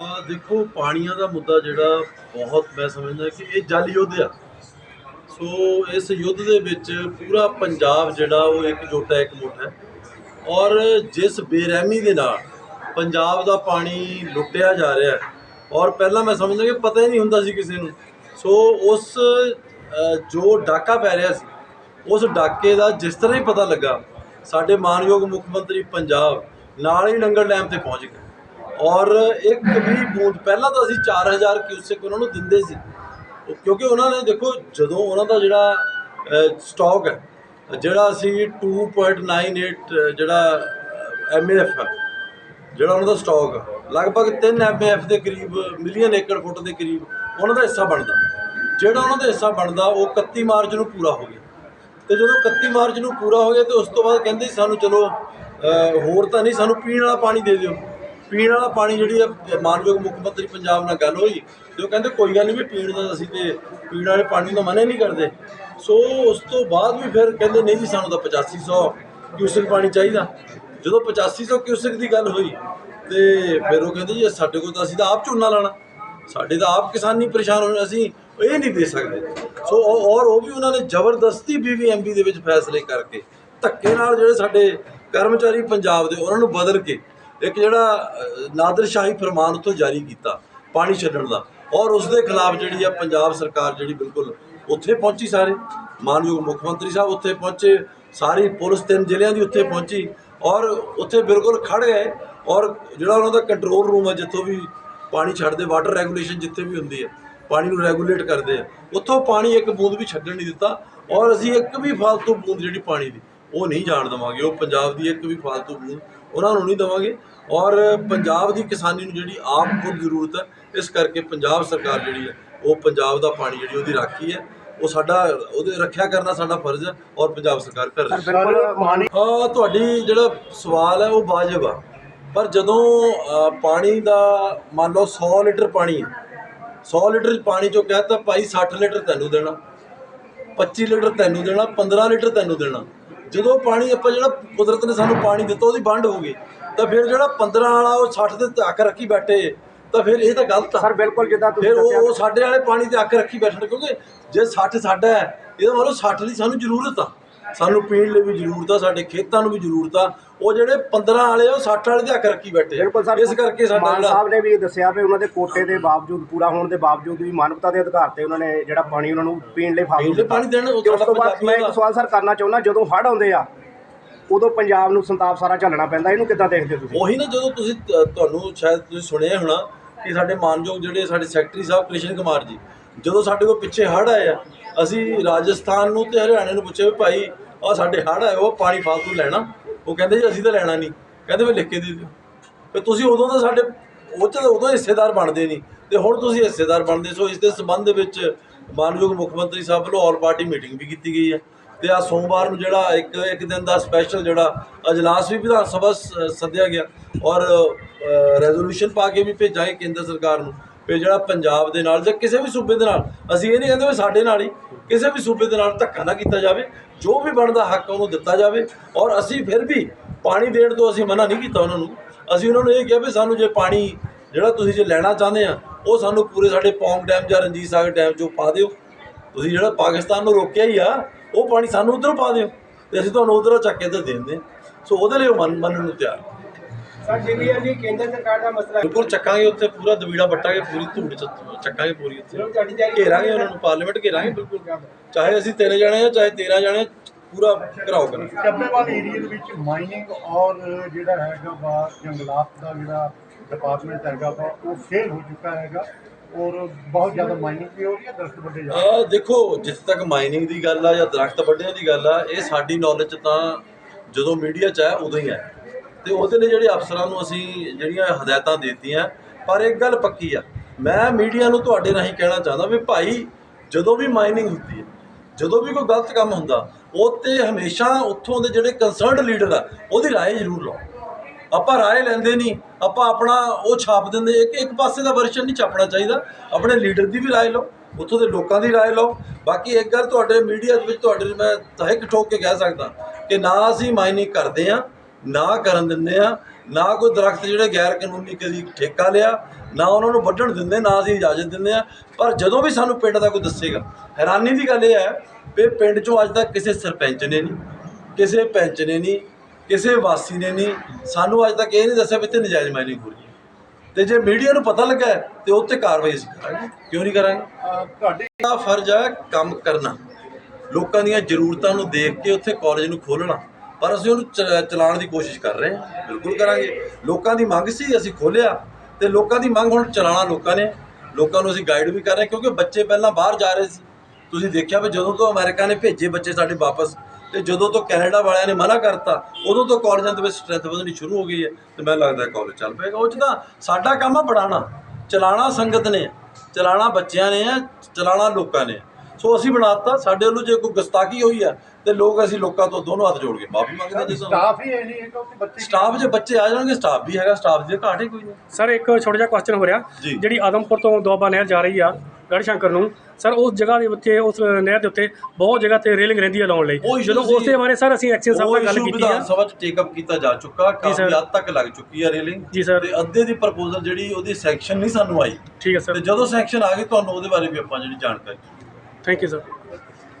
ਆ ਦੇਖੋ, ਪਾਣੀਆਂ ਦਾ ਮੁੱਦਾ ਜਿਹੜਾ ਬਹੁਤ ਮੈਂ ਸਮਝਦਾ ਕਿ ਇਹ ਜਲ ਯੁੱਧ ਆ। ਸੋ ਇਸ ਯੁੱਧ ਦੇ ਵਿੱਚ ਪੂਰਾ ਪੰਜਾਬ ਜਿਹੜਾ, ਉਹ ਇੱਕ ਇਕਜੁੱਟ ਹੈ ਇਕਮੁੱਠ ਹੈ। ਔਰ ਜਿਸ ਬੇਰਹਿਮੀ ਦੇ ਨਾਲ ਪੰਜਾਬ ਦਾ ਪਾਣੀ ਲੁੱਟਿਆ ਜਾ ਰਿਹਾ ਹੈ, ਔਰ ਪਹਿਲਾਂ ਮੈਂ ਸਮਝਦਾ ਕਿ ਪਤਾ ਹੀ ਨਹੀਂ ਹੁੰਦਾ ਸੀ ਕਿਸੇ ਨੂੰ। ਸੋ ਉਸ ਜੋ ਡਾਕਾ ਪੈ ਰਿਹਾ ਸੀ, ਉਸ ਡਾਕੇ ਦਾ ਜਿਸ ਤਰ੍ਹਾਂ ਹੀ ਪਤਾ ਲੱਗਾ, ਸਾਡੇ ਮਾਨਯੋਗ ਮੁੱਖ ਮੰਤਰੀ ਪੰਜਾਬ ਨਾਲ ਹੀ ਨੰਗਲ ਡੈਮ ਤੇ ਪਹੁੰਚ ਗਏ। ਔਰ ਇੱਕ ਵੀ ਬੂੰਦ ਪਹਿਲਾਂ ਤਾਂ ਅਸੀਂ 4000 ਕਿਊਸਿਕ ਉਹਨਾਂ ਨੂੰ ਦਿੰਦੇ ਸੀ। ਉਹ- ਕਿਉਂਕਿ ਉਹਨਾਂ ਨੇ ਦੇਖੋ ਜਦੋਂ ਉਹਨਾਂ ਦਾ ਜਿਹੜਾ ਸਟਾਕ ਹੈ ਜਿਹੜਾ ਅਸੀਂ 2.98 ਜਿਹੜਾ ਐਮਏਐਫ ਹੈ ਜਿਹੜਾ ਉਹਨਾਂ ਦਾ ਸਟਾਕ ਆ, ਲਗਭਗ 3 ਐਮਏਐਫ ਦੇ ਕਰੀਬ ਮਿਲੀਅਨ ਏਕੜ ਫੁੱਟ ਦੇ ਕਰੀਬ ਉਹਨਾਂ ਦਾ ਹਿੱਸਾ ਬਣਦਾ। ਜਿਹੜਾ ਉਹਨਾਂ ਦਾ ਹਿੱਸਾ ਬਣਦਾ ਉਹ 31 ਮਾਰਚ ਨੂੰ ਪੂਰਾ ਹੋ ਗਿਆ। ਤੇ ਜਦੋਂ 31 ਮਾਰਚ ਨੂੰ ਪੂਰਾ ਹੋ ਗਿਆ ਤੇ ਉਸ ਤੋਂ ਬਾਅਦ ਕਹਿੰਦੇ ਸਾਨੂੰ ਚਲੋ ਹੋਰ ਤਾਂ ਨਹੀਂ ਸਾਨੂੰ ਪੀਣ ਵਾਲਾ ਪਾਣੀ ਦੇ ਦਿਓ। ਪੀਣ ਵਾਲਾ ਪਾਣੀ ਜਿਹੜੀ ਆ ਮਾਨਯੋਗ ਮੁੱਖ ਮੰਤਰੀ ਪੰਜਾਬ ਨਾਲ ਗੱਲ ਹੋਈ ਤੇ ਉਹ ਕਹਿੰਦੇ ਕੋਈ ਗੱਲ ਨਹੀਂ ਵੀ ਪੀਣ ਦਾ ਅਸੀਂ ਤੇ ਪੀਣ ਵਾਲੇ ਪਾਣੀ ਦਾ ਮਨਾ ਹੀ ਨਹੀਂ ਕਰਦੇ। ਸੋ ਉਸ ਤੋਂ ਬਾਅਦ ਵੀ ਫਿਰ ਕਹਿੰਦੇ ਨਹੀਂ ਜੀ, ਸਾਨੂੰ ਤਾਂ 8500 ਕਿਊਸਿਕ ਪਾਣੀ ਚਾਹੀਦਾ। ਜਦੋਂ 8500 ਕਿਊਸਿਕ ਦੀ ਗੱਲ ਹੋਈ ਤੇ ਫਿਰ ਉਹ ਕਹਿੰਦੇ ਜੀ ਸਾਡੇ ਕੋਲ ਤਾਂ ਅਸੀਂ ਤਾਂ ਆਪ ਝੋਨਾ ਲਾਣਾ ਸਾਡੇ ਤਾਂ ਆਪ ਕਿਸਾਨੀ ਪਰੇਸ਼ਾਨ ਹੋਣੇ ਅਸੀਂ ਇਹ ਨਹੀਂ ਦੇ ਸਕਦੇ। ਸੋ ਔਰ ਉਹ ਵੀ ਉਹਨਾਂ ਨੇ ਜ਼ਬਰਦਸਤੀ ਬੀਬੀਐਮਬੀ ਦੇ ਵਿੱਚ ਫੈਸਲੇ ਕਰਕੇ ਧੱਕੇ ਨਾਲ ਜਿਹੜੇ ਸਾਡੇ ਕਰਮਚਾਰੀ ਪੰਜਾਬ ਦੇ, ਉਹਨਾਂ ਨੂੰ ਬਦਲ ਕੇ ਇੱਕ ਜਿਹੜਾ ਨਾਦਰ ਸ਼ਾਹੀ ਫਰਮਾਨ ਉੱਥੋਂ ਜਾਰੀ ਕੀਤਾ, ਪਾਣੀ ਛੱਡਣ ਦਾ। ਔਰ ਉਸ ਦੇ ਖਿਲਾਫ ਜਿਹੜੀ ਆ ਪੰਜਾਬ ਸਰਕਾਰ ਜਿਹੜੀ ਬਿਲਕੁਲ ਉੱਥੇ ਪਹੁੰਚੀ ਸਾਰੇ। ਮਾਨਯੋਗ ਮੁੱਖ ਮੰਤਰੀ ਸਾਹਿਬ ਉੱਥੇ ਪਹੁੰਚੇ, ਸਾਰੀ ਪੁਲਿਸ ਤਿੰਨ ਜ਼ਿਲ੍ਹਿਆਂ ਦੀ ਉੱਥੇ ਪਹੁੰਚੀ ਔਰ ਉੱਥੇ ਬਿਲਕੁਲ ਖੜ ਗਏ ਔਰ ਜਿਹੜਾ ਉਹਨਾਂ ਦਾ ਕੰਟਰੋਲ ਰੂਮ ਹੈ ਜਿੱਥੋਂ ਵੀ ਪਾਣੀ ਛੱਡਦੇ ਵਾਟਰ ਰੈਗੂਲੇਸ਼ਨ ਜਿੱਥੇ ਵੀ ਹੁੰਦੀ ਹੈ ਪਾਣੀ ਨੂੰ ਰੈਗੂਲੇਟ ਕਰਦੇ ਆ। ਉੱਥੋਂ ਪਾਣੀ ਇੱਕ ਬੂੰਦ ਵੀ ਛੱਡਣ ਨਹੀਂ ਦਿੱਤਾ ਔਰ ਅਸੀਂ ਇੱਕ ਵੀ ਫालतू ਬੂੰਦ ਜਿਹੜੀ ਪਾਣੀ ਦੀ, ਉਹ ਨਹੀਂ ਜਾਣ ਦਵਾਂਗੇ। ਉਹ ਪੰਜਾਬ ਦੀ ਇੱਕ ਵੀ ਫालतू ਬੂੰਦ ਉਹਨਾਂ ਨੂੰ ਨਹੀਂ ਦੇਵਾਂਗੇ। ਔਰ ਪੰਜਾਬ ਦੀ ਕਿਸਾਨੀ ਨੂੰ ਜਿਹੜੀ ਆਪ ਖੁਦ ਜ਼ਰੂਰਤ ਹੈ ਇਸ ਕਰਕੇ ਪੰਜਾਬ ਸਰਕਾਰ ਜਿਹੜੀ ਹੈ ਉਹ ਪੰਜਾਬ ਦਾ ਪਾਣੀ ਜਿਹੜੀ ਉਹਦੀ ਰਾਖੀ ਹੈ ਉਹ ਸਾਡਾ ਉਹਦੇ ਰੱਖਿਆ ਕਰਨਾ ਸਾਡਾ ਫਰਜ਼ ਹੈ ਔਰ ਪੰਜਾਬ ਸਰਕਾਰ ਕਰ ਰਹੀ ਹੈ। ਆ ਤੁਹਾਡੀ ਜਿਹੜਾ ਸਵਾਲ ਹੈ ਉਹ ਵਾਜਬ ਆ। ਪਰ ਜਦੋਂ ਪਾਣੀ ਦਾ ਮੰਨ ਲਓ 100 ਲੀਟਰ ਪਾਣੀ ਹੈ 100 ਲੀਟਰ ਪਾਣੀ ਚੋਂ ਕਹਤਾ ਭਾਈ 60 ਲੀਟਰ ਤੈਨੂੰ ਦੇਣਾ 25 ਲੀਟਰ ਤੈਨੂੰ ਦੇਣਾ 15 ਲੀਟਰ ਤੈਨੂੰ ਦੇਣਾ। ਜਦੋਂ ਪਾਣੀ ਆਪਾਂ ਜਿਹੜਾ ਕੁਦਰਤ ਨੇ ਸਾਨੂੰ ਪਾਣੀ ਦਿੱਤਾ ਉਹਦੀ ਵੰਡ ਹੋ ਗਈ। ਤਾਂ ਫਿਰ ਜਿਹੜਾ 15 ਵਾਲਾ ਉਹ 60 ਦੇ ਅੱਖ ਰੱਖੀ ਬੈਠੇ ਤਾਂ ਫਿਰ ਇਹ ਤਾਂ ਗਲਤ ਆ। ਸਰ ਬਿਲਕੁਲ ਜਿੱਦਾਂ ਤੁਸੀਂ ਫਿਰ ਉਹ ਉਹ ਸਾਡੇ ਵਾਲੇ ਪਾਣੀ ਤੇ ਅੱਖ ਰੱਖੀ ਬੈਠਣ ਕਿਉਂਕਿ ਜੇ 60 ਸਾਡਾ ਹੈ ਇਹਦਾ ਮਤਲਬ 60 ਦੀ ਸਾਨੂੰ ਜ਼ਰੂਰਤ ਆ। ਸਾਨੂੰ ਪੀਣ ਲਈ ਵੀ ਜ਼ਰੂਰਤ ਆ ਸਾਡੇ ਖੇਤਾਂ ਨੂੰ ਵੀ ਜ਼ਰੂਰਤ ਆ। ਉਹ ਜਿਹੜੇ 15 ਵਾਲੇ ਉਹ 60 ਵਾਲੇ ਦੇ ਅੱਖ ਰੱਖੀ ਬੈਠੇ ਆ। ਬਿਲਕੁਲ ਸਰ ਇਸ ਕਰਕੇ ਸਾਡਾ ਮਾਨ ਜਿਹੜਾ ਸਾਹਿਬ ਨੇ ਵੀ ਇਹ ਦੱਸਿਆ ਵੀ ਉਹਨਾਂ ਦੇ ਕੋਟੇ ਦੇ ਬਾਵਜੂਦ ਪੂਰਾ ਹੋਣ ਦੇ ਬਾਵਜੂਦ ਵੀ ਮਾਨਵਤਾ ਦੇ ਆਧਾਰ ਤੇ ਉਹਨਾਂ ਨੇ ਜਿਹੜਾ ਪਾਣੀ ਉਹਨਾਂ ਨੂੰ ਪੀਣ ਲਈ ਫਾਲਤੂ ਪੀਣ ਲਈ ਪਾਣੀ ਦੇਣ, ਉਹ ਤੇ ਉਸ ਸਾਡਾ ਤੋਂ ਬਾਅਦ ਪੰਜਾਬੀਆਂ ਮੈਂ ਇੱਕ ਦਾ- ਸਵਾਲ ਸਰ ਕਰਨਾ ਚਾਹੁੰਦਾ ਜਦੋਂ ਹੜ੍ਹ ਆਉਂਦੇ ਆ ਉਦੋਂ ਪੰਜਾਬ ਨੂੰ ਸੰਤਾਪ ਸਾਰਾ ਝੱਲਣਾ ਪੈਂਦਾ ਇਹਨੂੰ ਕਿੱਦਾਂ ਦੇਖਦੇ ਹੋ ਤੁਸੀਂ? ਉਹੀ ਨਾ ਜਦੋਂ ਤੁਸੀਂ ਅ, ਤੁਹਾਨੂੰ ਸ਼ਾਇਦ ਤੁਸੀਂ ਸੁਣਿਆ ਹੋਣਾ ਕਿ ਸਾਡੇ ਮਾਨਯੋਗ ਜਿਹੜੇ ਸਾਡੇ ਸੈਕਟਰੀ ਸਾਹਿਬ ਕ੍ਰਿਸ਼ਨ ਕੁਮਾਰ ਜੀ ਜਦੋਂ ਸਾਡੇ ਕੋਲ ਪਿੱਛੇ ਹੜ੍ਹ ਆਏ ਆ ਅਸੀਂ ਰਾਜਸਥਾਨ ਨੂੰ ਤੇ ਹਰਿਆਣੇ ਨੂੰ ਪੁੱਛਿਆ ਵੀ ਭਾਈ ਆ ਸਾਡੇ ਹੜ੍ਹ ਆਏ, ਉਹ ਪਾਣੀ ਫਾਲਤੂ ਲੈਣਾ। ਉਹ ਕਹਿੰਦੇ ਜੀ ਅਸੀਂ ਤਾਂ ਲੈਣਾ ਨਹੀਂ। ਕਹਿੰਦੇ ਵੀ ਲਿਖ ਕੇ ਦੇ ਦਿਓ। ਤੇ ਤੁਸੀਂ ਉਦੋਂ ਤਾਂ ਸਾਡੇ, ਉਹ ਚ ਉਦੋਂ ਹਿੱਸੇਦਾਰ ਬਣਦੇ ਨਹੀਂ। ਤੇ ਹੁਣ ਤੁਸੀਂ ਹਿੱਸੇਦਾਰ ਬਣਦੇ ਸੋ, ਇਸ ਦੇ ਸੰਬੰਧ ਵਿੱਚ ਮਾਨਯੋਗ ਮੁੱਖ ਮੰਤਰੀ ਸਾਹਿਬ ਵੱਲੋਂ ਆਲ ਪਾਰਟੀ ਮੀਟਿੰਗ ਵੀ ਕੀਤੀ ਗਈ ਹੈ। ਤੇ ਆ ਸੋਮਵਾਰ ਨੂੰ ਜਿਹੜਾ ਇੱਕ ਇੱਕ ਦਿਨ ਦਾ ਸਪੈਸ਼ਲ ਜਿਹੜਾ ਅਜਲਾਸ ਵੀ ਵਿਧਾਨ ਸਭਾ ਸ- ਸੱਦਿਆ ਗਿਆ। ਔਰ ਰੈਜ਼ੋਲੂਸ਼ਨ ਪਾ ਕੇ ਵੀ ਭੇਜਾਂਗੇ ਕੇਂਦਰ ਸਰਕਾਰ ਨੂੰ। ਵੀ ਜਿਹੜਾ ਪੰਜਾਬ ਦੇ ਨਾਲ ਜਾਂ ਕਿਸੇ ਵੀ ਸੂਬੇ ਦੇ ਨਾਲ, ਅਸੀਂ ਇਹ ਨਹੀਂ ਕਹਿੰਦੇ ਵੀ ਸਾਡੇ ਨਾਲ ਹੀ, ਕਿਸੇ ਵੀ ਸੂਬੇ ਦੇ ਨਾਲ ਧੱਕਾ ਨਾ ਕੀਤਾ ਜਾਵੇ, ਜੋ ਵੀ ਬਣਦਾ ਹੱਕ ਉਹਨੂੰ ਦਿੱਤਾ ਜਾਵੇ, ਔਰ ਅਸੀਂ ਫਿਰ ਵੀ ਪਾਣੀ ਦੇਣ ਤੋਂ ਅਸੀਂ ਮਨਾ ਨਹੀਂ ਕੀਤਾ ਉਹਨਾਂ ਨੂੰ। ਅਸੀਂ ਉਹਨਾਂ ਨੂੰ ਇਹ ਕਿਹਾ ਵੀ ਸਾਨੂੰ ਜੇ ਪਾਣੀ ਜਿਹੜਾ ਤੁਸੀਂ ਜੇ ਲੈਣਾ ਚਾਹੁੰਦੇ ਆ, ਉਹ ਸਾਨੂੰ ਪੂਰੇ ਸਾਡੇ ਪੌਂਗ ਡੈਮ ਜਾਂ ਰਣਜੀਤ ਸਾਗਰ ਡੈਮ ਚੋਂ ਪਾ ਦਿਓ। ਤੁਸੀਂ ਜਿਹੜਾ ਪਾਕਿਸਤਾਨ ਨੂੰ ਰੋਕਿਆ ਹੀ ਆ, ਉਹ ਪਾਣੀ ਸਾਨੂੰ ਉਧਰੋਂ ਪਾ ਦਿਓ ਤੇ ਅਸੀਂ ਤੁਹਾਨੂੰ ਉਧਰੋਂ ਚੱਕ ਕੇ ਤੇ ਦੇ। ਦਿੰਦੇ ਹਾਂ। ਸੋ ਉਹਦੇ ਲਈ ਉਹ ਮੰਨ ਮੰਨਣ ਨੂੰ ਤਿਆਰ। ਸਰ ਜਿਹੜੀ ਅਸੀਂ ਕੇਂਦਰ ਸਰਕਾਰ ਦਾ ਮਸਲਾ ਹੈ। ਬਿਲਕੁਲ ਚੱਕਾਂਗੇ ਉੱਥੇ ਪੂਰਾ ਦਬੀੜਾ ਵੱਟਾਂਗੇ ਪੂਰੀ ਧੂੜ ਚੱਕਾਂਗੇ ਪੂਰੀ ਉੱਥੇ। ਘੇਰਾਂਗੇ ਉਹਨਾਂ ਨੂੰ ਪਾਰਲੀਮੈਂਟ ਘੇਰਾਂਗੇ ਬਿਲਕੁਲ। ਚਾਹੇ ਅਸੀਂ ਤਿੰਨ ਜਾਣੇ ਆ ਚਾਹੇ 13 ਜਾਣੇ ਪੂਰਾ ਘਰਾਓ ਕਰਾਂਗੇ। ਚੱਬੇਵਾਲ ਏਰੀਆ ਦੇ ਵਿੱਚ ਮਾਈਨਿੰਗ ਔਰ ਜਿਹੜਾ ਹੈਗਾ ਵਾ ਜੰਗਲਾਤ ਦਾ ਜਿਹੜਾ ਡਿਪਾਰਟਮੈਂਟ ਹੈਗਾ ਵਾ ਉਹ ਫੇਲ ਹੋ ਚੁੱਕਾ ਹੈਗਾ ਔਰ ਬਹੁਤ ਜ਼ਿਆਦਾ ਮਾਈਨਿੰਗ ਵੀ ਹੋ ਰਹੀ ਹੈ ਦਰਖਤ ਵੱਡੇ ਜਾ ਰਹੇ ਆ ਦੇਖੋ ਜਿੱਥੇ ਤੱਕ ਮਾਈਨਿੰਗ ਦੀ ਗੱਲ ਆ ਜਾਂ ਦਰਖਤ ਵੱਢਿਆਂ ਦੀ ਗੱਲ ਆ ਇਹ ਸਾਡੀ ਨੌਲੇਜ ਤਾਂ ਜਦੋਂ ਮੀਡੀਆ 'ਚ ਆਇਆ ਉਦੋਂ ਹੀ ਆਇਆ। ਤੇ ਉਹਦੇ ਲਈ ਜਿਹੜੇ ਅਫਸਰਾਂ ਨੂੰ ਅਸੀਂ ਜਿਹੜੀਆਂ ਹਦਾਇਤਾਂ ਦਿੱਤੀਆਂ ਪਰ ਇੱਕ ਗੱਲ ਪੱਕੀ ਆ ਮੈਂ ਮੀਡੀਆ ਨੂੰ ਤੁਹਾਡੇ ਰਾਹੀਂ ਕਹਿਣਾ ਚਾਹੁੰਦਾ ਵੀ ਭਾਈ ਜਦੋਂ ਵੀ ਮਾਈਨਿੰਗ ਹੁੰਦੀ ਹੈ ਜਦੋਂ ਵੀ ਕੋਈ ਗਲਤ ਕੰਮ ਹੁੰਦਾ ਉਹ ਤੇ ਹਮੇਸ਼ਾ ਉੱਥੋਂ ਦੇ ਜਿਹੜੇ ਕੰਸਰਨਡ ਲੀਡਰ ਆ ਉਹਦੀ رائے ਜ਼ਰੂਰ ਲਓ ਆਪਾਂ ਰਾਏ ਲੈਂਦੇ ਨਹੀਂ ਆਪਾਂ ਆਪਣਾ ਉਹ ਛਾਪ ਦਿੰਦੇ ਇੱਕ ਇੱਕ ਪਾਸੇ ਦਾ ਵਰਸ਼ਨ ਨਹੀਂ ਛਾਪਣਾ ਚਾਹੀਦਾ ਆਪਣੇ ਲੀਡਰ ਦੀ ਵੀ ਰਾਏ ਲਓ ਉੱਥੋਂ ਦੇ ਲੋਕਾਂ ਦੀ ਰਾਏ ਲਓ ਬਾਕੀ ਇੱਕ ਗੱਲ ਤੁਹਾਡੇ ਮੀਡੀਆ ਦੇ ਵਿੱਚ ਤੁਹਾਡੇ ਲਈ ਮੈਂ ਤਹਿਕ ਠੋਕ ਕੇ ਕਹਿ ਸਕਦਾ ਕਿ ਨਾ ਅਸੀਂ ਮਾਈਨਿੰਗ ਕਰਦੇ ਆ ਨਾ ਕਰਨ ਦਿੰਦੇ ਆ ਨਾ ਕੋਈ ਦਰਖਤ ਜਿਹੜੇ ਗੈਰ ਕਾਨੂੰਨੀ ਕਦੀ ਠੇਕਾ ਲਿਆ ਨਾ ਉਹਨਾਂ ਨੂੰ ਵੱਢਣ ਦਿੰਦੇ ਨਾ ਅਸੀਂ ਇਜਾਜ਼ਤ ਦਿੰਦੇ ਆ। ਪਰ ਜਦੋਂ ਵੀ ਸਾਨੂੰ ਪਿੰਡ ਦਾ ਕੋਈ ਦੱਸੇਗਾ ਹੈਰਾਨੀ ਦੀ ਗੱਲ ਇਹ ਹੈ ਵੀ ਪਿੰਡ 'ਚੋਂ ਅੱਜ ਤੱਕ ਕਿਸੇ ਸਰਪੰਚ ਨੇ ਨਹੀਂ ਕਿਸੇ ਪੈਂਚ ਨੇ ਨਹੀਂ ਕਿਸੇ ਵਾਸੀ ਨੇ ਨਹੀਂ ਸਾਨੂੰ ਅੱਜ ਤੱਕ ਇਹ ਨਹੀਂ ਦੱਸਿਆ ਵੀ ਇੱਥੇ ਨਜਾਇਜ਼ ਮਾਈਨਿੰਗ ਹੋ ਰਹੀ ਹੈ। ਤੇ ਜੇ ਮੀਡੀਆ ਨੂੰ ਪਤਾ ਲੱਗਾ ਹੈ, ਤੇ ਉਹ ਤੇ ਕਾਰਵਾਈ ਅਸੀਂ ਕਰਾਂਗੇ। ਕਿਉਂ ਨਹੀਂ ਕਰਾਂਗੇ? ਤੁਹਾਡੇ ਦਾ ਫਰਜ਼ ਹੈ ਕੰਮ ਕਰਨਾ। ਲੋਕਾਂ ਦੀਆਂ ਜ਼ਰੂਰਤਾਂ ਨੂੰ ਦੇਖ ਕੇ ਉੱਥੇ ਕਾਲਜ ਨੂੰ ਖੋਲ੍ਹਣਾ। ਪਰ ਅਸੀਂ ਉਹਨੂੰ ਚ- ਚਲਾਉਣ ਦੀ ਕੋਸ਼ਿਸ਼ ਕਰ ਰਹੇ ਹਾਂ। ਬਿਲਕੁਲ ਕਰਾਂਗੇ। ਲੋਕਾਂ ਦੀ ਮੰਗ ਸੀ, ਅਸੀਂ ਖੋਲ੍ਹਿਆ। ਤੇ ਲੋਕਾਂ ਦੀ ਮੰਗ ਹੁਣ ਚਲਾਉਣਾ ਲੋਕਾਂ ਨੇ। ਲੋਕਾਂ ਨੂੰ ਅਸੀਂ ਗਾਈਡ ਵੀ ਕਰ ਰਹੇ ਕਿਉਂਕਿ ਬੱਚੇ ਪਹਿਲਾਂ ਬਾਹਰ ਜਾ ਰਹੇ ਸੀ। ਤੁਸੀਂ ਦੇਖਿਆ ਵੀ ਜਦੋਂ ਤੋਂ ਅਮਰੀਕਾ ਨੇ ਭੇਜੇ ਬੱਚੇ ਸਾਡੇ ਵਾਪਸ, ਤੇ ਜਦੋਂ ਤੋਂ ਕੈਨੇਡਾ ਵਾਲਿਆਂ ਨੇ ਮਨਾ ਕਰਤਾ, ਉਦੋਂ ਤੋਂ ਕਾਲਜਾਂ ਦੇ ਵਿੱਚ ਸਟਰੈਂਥ ਵਧਣੀ ਸ਼ੁਰੂ ਹੋ ਗਈ ਹੈ। ਤੇ ਮੈਨੂੰ ਲੱਗਦਾ ਕਾਲਜ ਚੱਲ ਪਏਗਾ। ਉਹ 'ਚ ਤਾਂ ਸਾਡਾ ਕੰਮ ਆ ਬਣਾਉਣਾ ਚਲਾਉਣਾ ਸੰਗਤ ਨੇ, ਚਲਾਉਣਾ ਬੱਚਿਆਂ ਨੇ ਆ ਚਲਾਉਣਾ ਲੋਕਾਂ ਨੇ। ਸੋ ਅਸੀਂ ਬਣਾਤਾ। ਸਾਡੇ ਵੱਲੋਂ ਜੇ ਕੋਈ ਗੁਸਤਾਖੀ ਹੋਈ ਆ ਤੇ ਲੋਕ ਅਸੀਂ ਲੋਕਾਂ ਤੋਂ ਦੋਨੋਂ ਹੱਥ ਜੋੜ ਕੇ ਮਾਫੀ ਮੰਗਦੇ ਹਾਂ ਜੀ ਸਾਨੂੰ ਸਟਾਫ ਹੀ ਇਹ ਨਹੀਂ ਹੈਗਾ ਕਿ ਬੱਚੇ ਸਟਾਫ ਜੇ ਬੱਚੇ ਆ ਜਾਣਗੇ ਸਟਾਫ ਵੀ ਹੈਗਾ ਸਟਾਫ ਦੀ ਘਾਟ ਹੀ ਕੋਈ ਨਹੀਂ। ਸਰ ਇੱਕ ਛੋਟਾ ਜਿਹਾ ਕੁਐਸਚਨ ਹੋ ਰਿਹਾ। ਜੀ। ਜਿਹੜੀ ਆਦਮਪੁਰ ਤੋਂ ਦੁਆਬਾ ਨਹਿਰ ਜਾ ਰਹੀ ਆ ਗੜਸ਼ੰਕਰ ਨੂੰ ਸਰ ਉਸ ਜਗ੍ਹਾ ਦੇ ਉੱਤੇ ਉਸ ਨਹਿਰ ਦੇ ਉੱਤੇ ਬਹੁਤ ਜਗ੍ਹਾ ਤੇ ਰੇਲਿੰਗ ਰਹਿੰਦੀ ਹੈ ਲਾਉਣ ਲਈ। ਉਹ issue ਜਦੋਂ ਉਸ ਦੇ ਬਾਰੇ ਸਰ ਅਸੀਂ ਐਕਸ਼ਨ ਸਾਹਿਬ ਨਾਲ ਗੱਲ ਕੀਤੀ ਆ। ਵਿਧਾਨ ਸਭਾ ਚ ਟੇਕ ਅਪ ਕੀਤਾ ਜਾ ਚੁੱਕਾ ਕਾਫੀ ਸਰ। ਹੱਦ ਤੱਕ ਲੱਗ ਚੁੱਕੀ ਆ ਰੇਲਿੰਗ। ਜੀ ਸਰ। ਤੇ ਅੱਧੇ ਦੀ ਪ੍ਰਪੋਜ਼ਲ ਜਿਹੜੀ ਉਹਦੀ ਸੈਕਸ਼ਨ ਨਹੀਂ ਸਾਨੂੰ ਆਈ। ਠੀਕ ਹੈ ਤੇ ਸਰ ਜਦੋਂ ਸੈਕਸ਼ਨ ਆ ਗਈ ਤੁਹਾਨੂੰ ਉਹਦੇ ਬਾਰੇ ਵੀ ਆਪਾਂ ਜਿਹੜੀ ਜਾਣਕਾਰੀ ਥੈਂਕ ਯੂ ਸਰ